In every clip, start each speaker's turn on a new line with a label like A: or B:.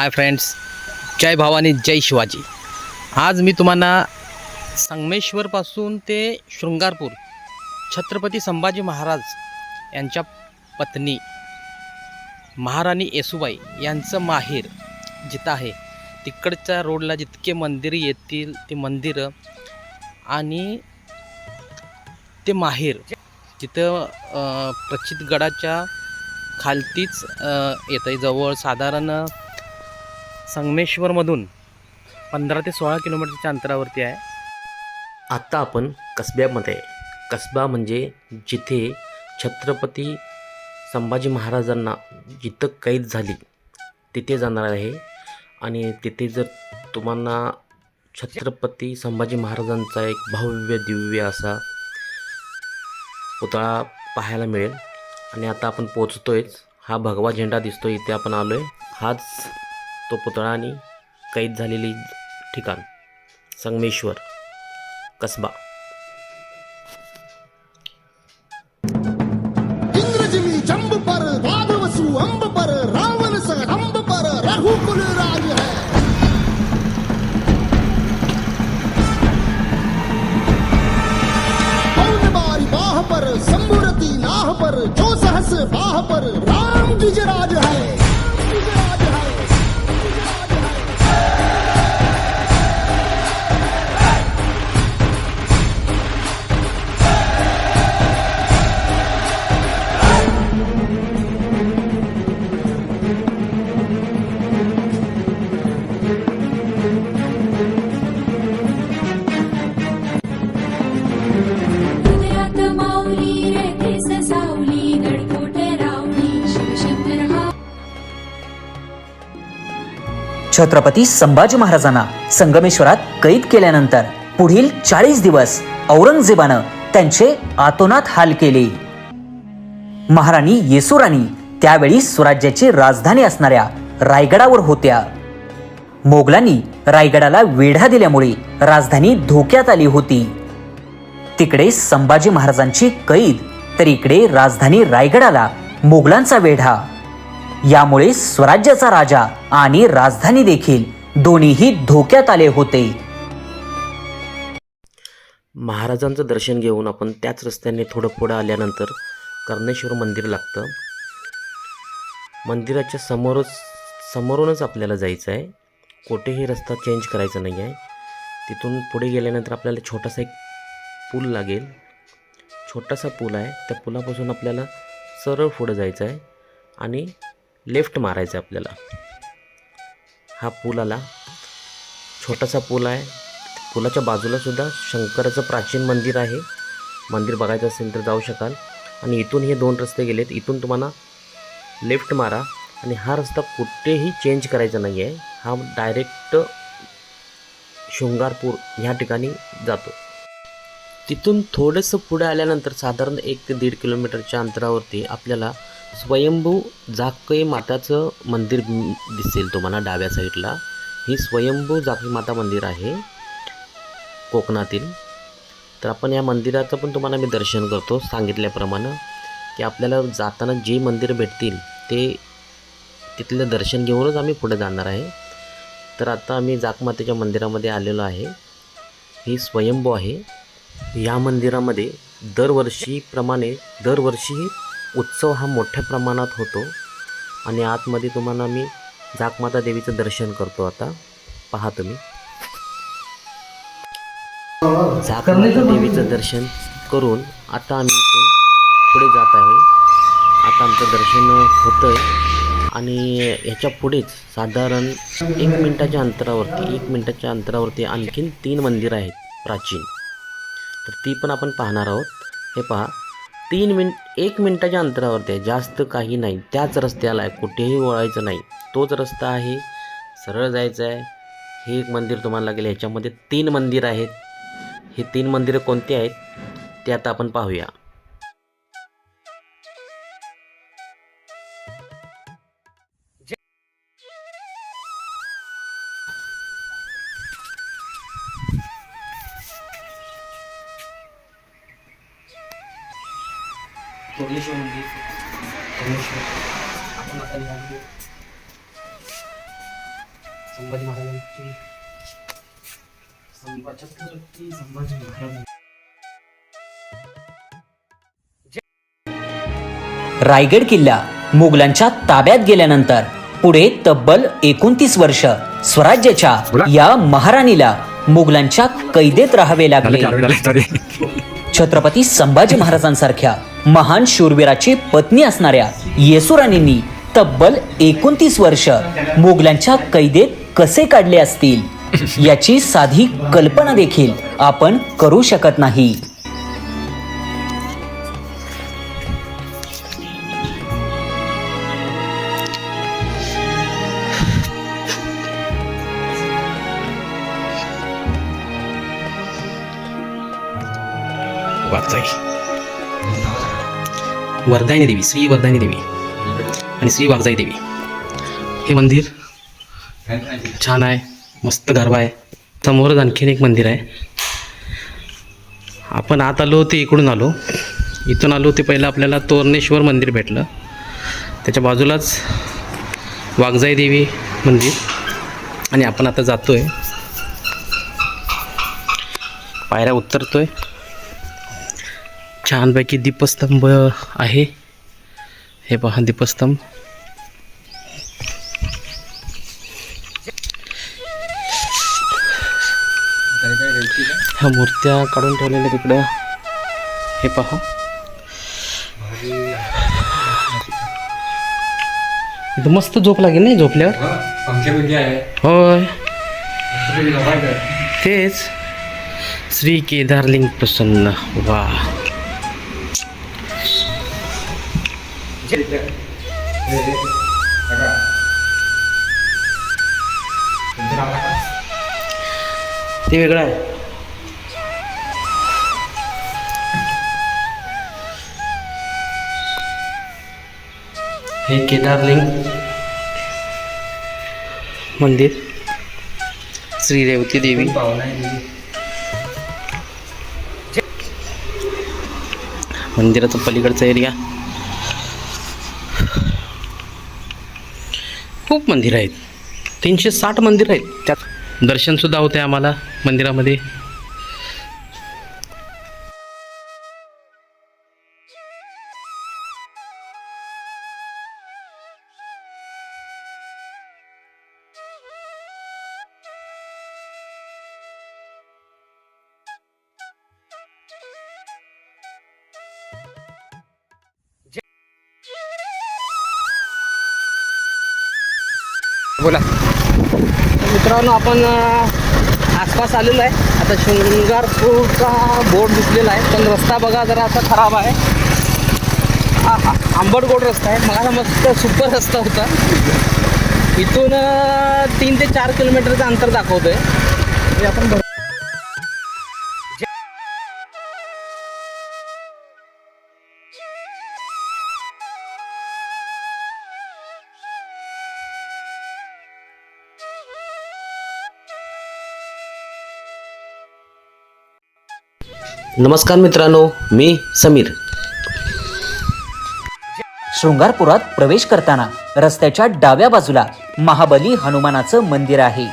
A: Hi friends जय भावानी जय शिवाजी. आज मी तुम्हाला संगमेश्वरपासून ते शृंगारपूर छत्रपती संभाजी महाराज यांच्या पत्नी महाराणी येसुबाई यांचं माहेर जिथं आहे. तिकडच्या रोडला जितके मंदिर येतील ते मंदिरं आणि ते माहेर जिथं अ, प्रचितगडाच्या खालतीच येतं आहे जवळ साधारण संगमेश्वरमधून पंधरा ते सोळा किलोमीटरच्या अंतरावरती आहे.
B: आत्ता आपण कसब्यामध्ये आहे. कसबा म्हणजे जिथे छत्रपती संभाजी महाराजांना जिथं कैद झाली तिथे जाणार आहे. आणि तिथे जर तुम्हाला छत्रपती संभाजी महाराजांचा एक भव्य दिव्य असा पुतळा पाहायला मिळेल. आणि आता आपण पोचतोयच हा भगवा झेंडा दिसतो इथे आपण आलो आहे हाच तो पुतळा आणि कैद झालेली ठिकाण संगमेश्वर कसबा.
C: छत्रपती संभाजी महाराजांना संगमेश्वरात कैद केल्यानंतर पुढील चाळीस दिवस औरंगजेबानं त्यांचे आतोनात हाल केले. महाराणी येसुराणी त्यावेळी स्वराज्याची राजधानी असणाऱ्या रायगडावर होत्या. मोगलांनी रायगडाला वेढा दिल्यामुळे राजधानी धोक्यात आली होती. तिकडे संभाजी महाराजांची कैद तर इकडे राजधानी रायगडाला मोगलांचा वेढा. यामुळे स्वराज्याचा राजा आणि राजधानी देखील दोन्हीही धोक्यात आले होते.
B: महाराजांचं दर्शन घेऊन आपण त्याच रस्त्याने थोडं पुढं आल्यानंतर कर्णेश्वर मंदिर लागतं. मंदिराच्या समोरच समोरूनच आपल्याला जायचं आहे. कुठेही रस्ता चेंज करायचा नाही आहे तिथून पुढे गेल्यानंतर आपल्याला छोटासा एक पूल लागेल. छोटासा पूल आहे. त्या पुलापासून आपल्याला सरळ पुढं जायचं आहे. आणि लेफ्ट मारायचं आहे आपल्याला. हा पूल आला. छोटासा पूल आहे. पुलाच्या बाजूलासुद्धा शंकराचं प्राचीन मंदिर आहे. मंदिर बघायचं असेल तर जाऊ शकाल. आणि इथून हे दोन रस्ते गेलेत. इथून तुम्हाला लेफ्ट मारा. आणि हा रस्ता कुठेही चेंज करायचा नाही आहे हा डायरेक्ट शृंगारपूर ह्या ठिकाणी जातो. तिथून थोडंसं पुढे आल्यानंतर साधारण एक ते दीड किलोमीटरच्या अंतरावरती आपल्याला स्वयंभू झाकई माताचं मंदिर दिसेल तुम्हाला डाव्या साईडला. ही स्वयंभू झाकई माता मंदिर आहे कोकणातील. तर आपण या मंदिराचं पण तुम्हाला मी दर्शन करतो सांगितल्याप्रमाणे की आपल्याला जाताना जे मंदिर भेटतील ते तिथलं दर्शन घेऊनच आम्ही पुढे जाणार आहे. तर आता आम्ही जाकमातेच्या मंदिरामध्ये आलेलो आहे. ही स्वयंभू आहे. या मंदिरामध्ये दरवर्षीप्रमाणे दरवर्षी उत्सव हा मोठ्या प्रमाणात होतो आणि आतमध्ये तुम्हाला मी जाकमाता देवीचं दर्शन करतो आता. पहा तुम्ही. जाकमाता देवीचं दर्शन करून आता आम्ही इथून पुढे जात आहे. आता आमचं दर्शन होतं आहे आणि ह्याच्या पुढेच साधारण एक मिनटाच्या अंतरावरती एक मिनटाच्या अंतरावरती आणखीन तीन मंदिरं आहेत प्राचीन. तर ती पण आपण पाहणार आहोत. हे पहा. तीन मिनिट एक मिनटाच्या अंतरावरती आहे. जास्त काही नाही. त्याच रस्त्याला आहे. कुठेही वळायचं नाही. तोच रस्ता आहे. सरळ जायचं आहे. हे एक मंदिर तुम्हाला लागेल. ह्याच्यामध्ये तीन मंदिर आहेत. हे तीन मंदिरं कोणती आहेत? ते आता आपण पाहूया.
A: जोगेश्वर मंदिर जोगेश्वर आपण आता निघालो संभाजी महाराजांची छत्रपती संभाजी महाराज
C: रायगड किल्ला मुघलांच्या ताब्यात गेल्यानंतर पुढे तब्बल एकोणतीस वर्ष स्वराज्याच्या या महाराणीला मुघलांच्या कैदेत राहावे लागले. छत्रपती संभाजी महाराजांसारख्या महान शूरवीराची पत्नी असणाऱ्या येसुराणींनी तब्बल एकोणतीस वर्ष मुघलांच्या कैदेत कसे काढले असतील याची साधी कल्पना देखील आपण करू शकत नाही.
A: वागजाई वरदायनी देवी श्री वरदायनी देवी आणि श्री वागजाई देवी. हे मंदिर छान आहे मस्त गरबा आहे. समोरच आणखीन एक मंदिर आहे. आपण आत आलो ते इकडून आलो. इथून आलो ते पहिलं आपल्याला तोरणेश्वर मंदिर भेटलं. त्याच्या बाजूलाच वागजाई देवी मंदिर. आणि आपण आता जातो आहे पायऱ्या उतरतोय. छानपैकी दीपस्तंभ आहे. हे पहा दीपस्तंभ. ह्या मूर्त्या काढून ठेवलेल्या तिकडं. हे पहा. इथं मस्त झोप लागेल नाही झोपल्यावर? होय. तेच. श्री केदारलिंग प्रसन्न. वा. ते वेगळं आहे. हे केदारलिंग मंदिर श्री रेवती देवी. मंदिराचा पलीकडचा एरिया. खूप मंदिरं आहेत. तीनशे साठ मंदिरं आहेत. त्यात दर्शनसुद्धा होते आम्हाला मंदिरामध्ये. बोला. मित्रांनो आपण आसपास आलेलो आहे. आता शृंगारपूरचा बोर्ड दिसलेला आहे. पण रस्ता बघा जरा असा खराब आहे. हा हा आंबट गोड रस्ता आहे. मला मस्त सुपर रस्ता होता. इथून तीन ते चार किलोमीटरचं अंतर दाखवतो आहे आपण
B: नमस्कार मित्रांनो मी समीर.
C: शृंगारपुरात प्रवेश करताना रस्त्याच्या डाव्या बाजूला महाबली हनुमानाचं मंदिर आहे.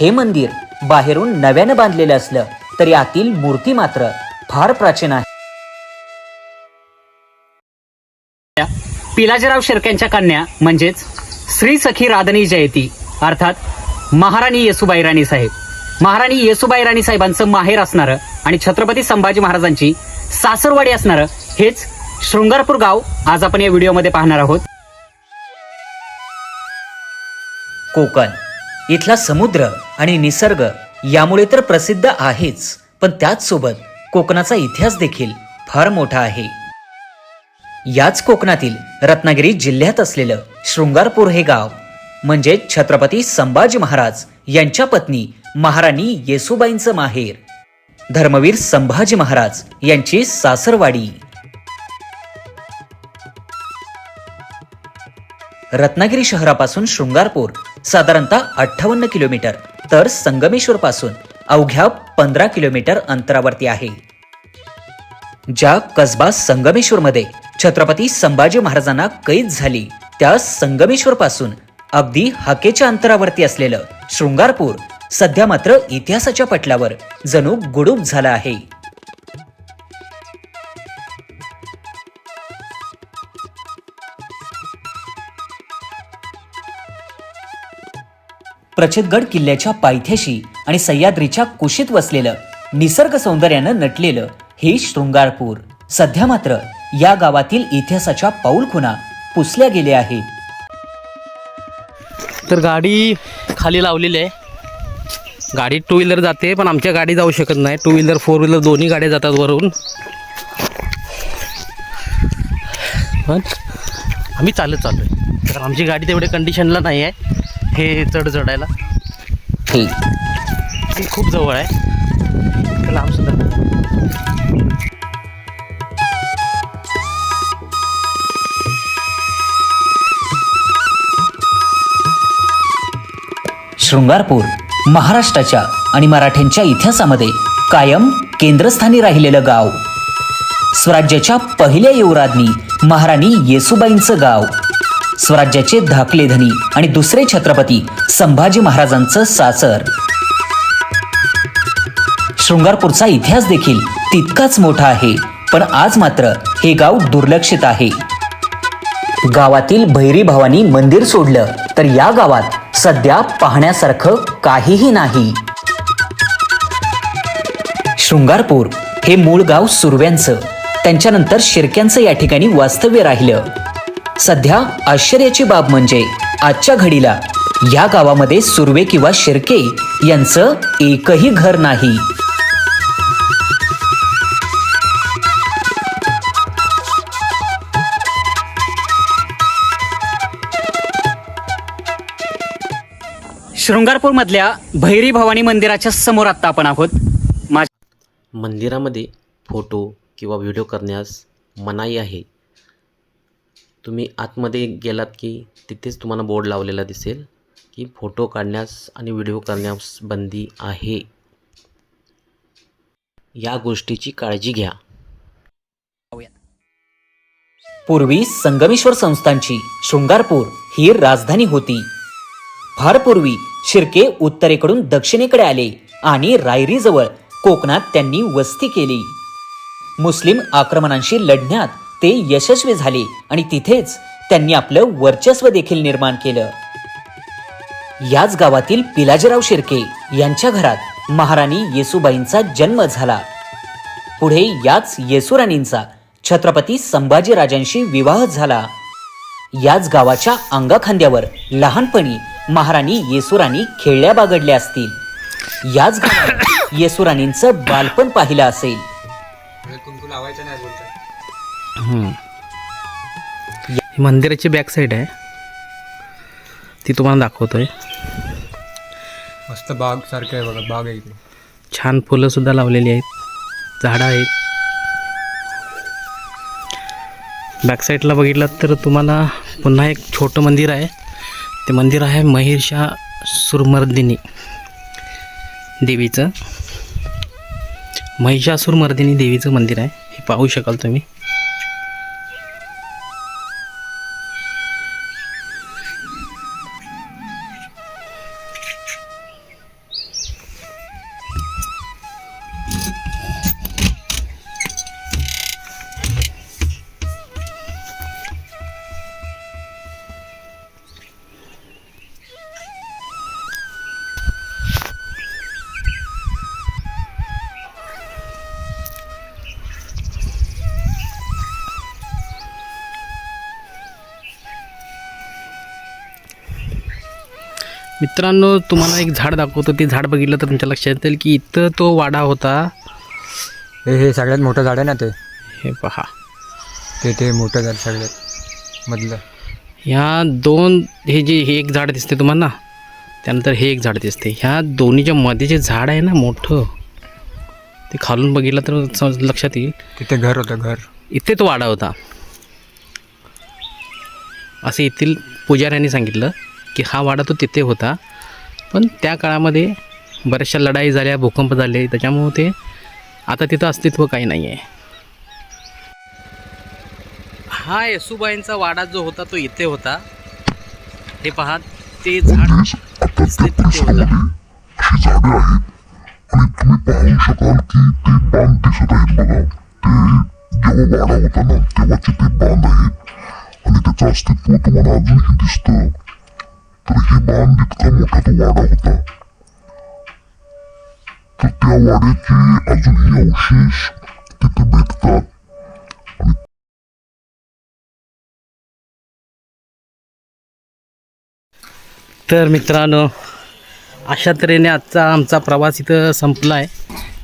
C: हे मंदिर बाहेरून नव्यानं बांधलेलं असलं तरी आतील मूर्ती मात्र फार प्राचीन आहे.
D: पिलाजीराव शिर्क्यांच्या कन्या म्हणजेच श्री सखी राधनी जयती अर्थात महाराणी येसुबाई राणी साहेब महाराणी येसुबाई राणी साहेबांचं माहेर असणारं आणि छत्रपती संभाजी महाराजांची सासरवाडी असणारं हेच शृंगारपूर गाव आज आपण या व्हिडिओमध्ये पाहणार आहोत.
C: कोकण. इथला समुद्र आणि निसर्ग यामुळे तर प्रसिद्ध आहेच पण त्याचसोबत कोकणाचा इतिहास देखील फार मोठा आहे. याच कोकणातील रत्नागिरी जिल्ह्यात असलेलं शृंगारपूर हे गाव म्हणजे छत्रपती संभाजी महाराज यांच्या पत्नी महाराणी येसुबाईंचं माहेर. धर्मवीर संभाजी महाराज यांची सासरवाडी. रत्नागिरी शहरापासून शृंगारपूर साधारणतः अठ्ठावन्न किलोमीटर तर संगमेश्वर पासून अवघ्या पंधरा किलोमीटर अंतरावरती आहे. ज्या कसबा संगमेश्वर मध्ये छत्रपती संभाजी महाराजांना कैद झाली त्या संगमेश्वर पासून अगदी हाकेच्या अंतरावरती असलेलं शृंगारपूर सध्या मात्र इतिहासाच्या पटलावर जणू गुडूप झाला आहे. प्रचितगड किल्ल्याच्या पायथ्याशी आणि सह्याद्रीच्या कुशीत वसलेलं निसर्ग सौंदर्यानं नटलेलं हे शृंगारपूर सध्या मात्र या गावातील इतिहासाच्या पाऊलखुणा पुसल्या गेल्या आहेत.
A: तर गाडी खाली लावलेली आहे. गाडी टू व्हीलर जाते पण आमच्या गाडी जाऊ शकत नाही. टू व्हीलर फोर व्हीलर दोन्ही गाड्या जातात वरून. पण आम्ही चालत चाललो आहे तर आमची गाडी तेवढ्या कंडिशनला नाही आहे हे चढ चढायला. आणि खूप जवळ आहे. तर लांब सुद्धा नाही.
C: शृंगारपूर. महाराष्ट्राच्या आणि मराठ्यांच्या इतिहासामध्ये कायम केंद्रस्थानी राहिलेलं गाव. स्वराज्याच्या पहिल्या युवराज्ञी महाराणी येसुबाईंचं गाव. स्वराज्याचे धाकले धनी आणि दुसरे छत्रपती संभाजी महाराजांचं सासर. शृंगारपूरचा इतिहास देखील तितकाच मोठा आहे पण आज मात्र हे गाव दुर्लक्षित आहे. गावातील भैरी भावानी मंदिर सोडलं तर या गावात सध्या पाहण्यासारखं काहीही नाही. शृंगारपूर हे मूळ गाव सुरव्यांचं. त्यांच्यानंतर शिरक्यांचं या ठिकाणी वास्तव्य राहिलं. सध्या आश्चर्याची बाब म्हणजे आजच्या घडीला या गावामध्ये सुर्वे किंवा शिर्के यांचं एकही घर नाही.
D: शृंगारपूर मधल्या भैरी भवानी मंदिराच्या समोर आता आपण आहोत. मा-
B: मंदिरामध्ये फोटो किंवा व्हिडिओ करण्यास मनाई आहे. तुम्ही आतमध्ये गेलात की तिथेच तुम्हाला बोर्ड लावलेला दिसेल की फोटो काढण्यास आणि व्हिडिओ करण्यास बंदी आहे. या गोष्टीची काळजी घ्या.
C: पूर्वी संगमेश्वर संस्थांची शृंगारपूर ही राजधानी होती. फार पूर्वी शिर्के उत्तरेकडून दक्षिणेकडे आले आणि रायरीजवळ कोकणात त्यांनी वस्ती केली. मुस्लिम आक्रमणांशी लढण्यात ते यशस्वी झाले आणि तिथेच त्यांनी आपलं वर्चस्व देखील निर्माण केलं. याच गावातील पिलाजीराव शिर्के यांच्या घरात महाराणी येसुबाईंचा जन्म झाला. पुढे याच येसुराणींचा छत्रपती संभाजीराजांशी विवाह झाला. याच गावाच्या अंगाखांद्यावर लहानपणी महाराणी येसुराणी खेळल्या बागडल्या असतील. याच गावात येसुराणींचं बालपण पाहिलं असेल.
A: ही मंदिराची बॅक साईड आहे. ती तुम्हाला दाखवतोय.
E: मस्त बाग सारखं आहे बघा बाग आहे इकडे
A: छान फुलं सुद्धा लावलेली आहेत. झाडं आहेत. बॅक साईडला बघितलं तर तुम्हाला पुन्हा एक छोटं मंदिर आहे. ते मंदिर आहे महिषा सुरमर्दिनी देवीचं. महिषासुरमर्दिनी देवीचं मंदिर आहे. हे पाहू शकाल तुम्ही. मित्रांनो तुम्हाला एक झाड दाखवतो. ते झाड बघितलं तर तुमच्या लक्षात येईल की इथं तो वाडा होता.
E: हे हे सगळ्यात मोठं झाड आहे ना ते?
A: हे पहा.
E: ते ते मोठं झाड सगळ्यात मधलं.
A: ह्या दोन हे जे हे एक झाड दिसते तुम्हाला? त्यानंतर हे एक झाड दिसते ह्या दोन्हीच्या मध्ये जे झाड आहे ना मोठं ते खालून बघितलं तर लक्षात येईल.
E: तिथे घर होतं घर.
A: इथे तो वाडा होता. असे येथील पुजाऱ्यांनी सांगितलं. की हा वाडा तो तिथे होता. पण त्या काळामध्ये बऱ्याचशा लढाई झाल्या भूकंप झाले त्याच्यामुळे ते आता तिथं अस्तित्व काही नाही आहे हा येसुबाईंचा वाडा जो होता तो इथे होता. हे पहा
B: ते झाड तिथे होतं.
F: तुम्ही पाहू शकाल की ते बांध दिसत आहेत बघा. ते जेव्हा वाडा होता ना तेव्हाचे ते बांध आहेत. आणि त्याचं अस्तित्व तुम्हाला अजूनही दिसतं. तर हे बांध इतका मोठा तो वाडा होता तर त्या वाड्याचे अजूनही अवशेष तिथे भेटतात
A: तर मित्रांनो अशा तऱ्हेने आजचा आमचा प्रवास इथं संपला आहे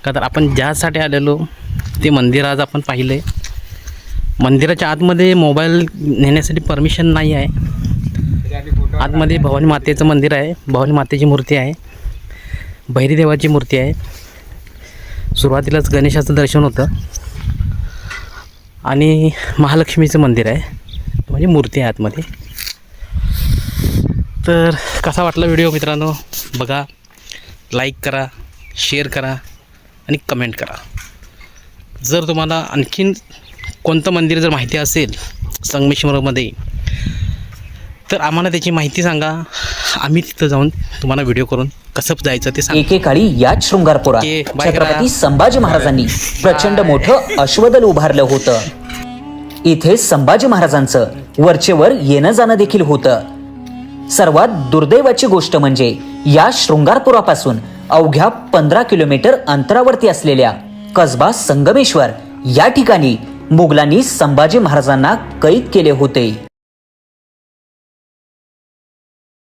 A: का तर आपण ज्यासाठी आलेलो ते मंदिर आज आपण पाहिलं आहे मंदिराच्या आतमध्ये मोबाईल नेण्यासाठी परमिशन नाही आहे. आतमध्ये भवानी मातेचं मंदिर आहे. भवानी मातेची मूर्ती आहे. भैरी देवाची मूर्ती आहे. सुरुवातीलाच गणेशाचं दर्शन होतं. आणि महालक्ष्मीचं मंदिर आहे. म्हणजे मूर्ती आहे आतमध्ये. तर कसा वाटला व्हिडिओ मित्रांनो? बघा. लाईक करा शेअर करा आणि कमेंट करा. जर तुम्हाला आणखीन कोणतं मंदिर जर माहिती असेल संगमेश्वरमध्ये तर आम्हाला त्याची माहिती सांगा. आम्ही तिथं जाऊन तुम्हाला व्हिडिओ करून कसं जायचं ते सांग.
C: एकेकाळी याच शृंगारपुरात. छत्रपती संभाजी महाराजांनी प्रचंड मोठं अश्वदल उभारलं होतं. इथे संभाजी महाराजांचं वरचेवर येणं जाणं देखील होतं. सर्वात दुर्दैवाची गोष्ट म्हणजे या शृंगारपुरापासून अवघ्या पंधरा किलोमीटर अंतरावरती असलेल्या कसबा संगमेश्वर या ठिकाणी मुघलांनी संभाजी महाराजांना कैद केले होते.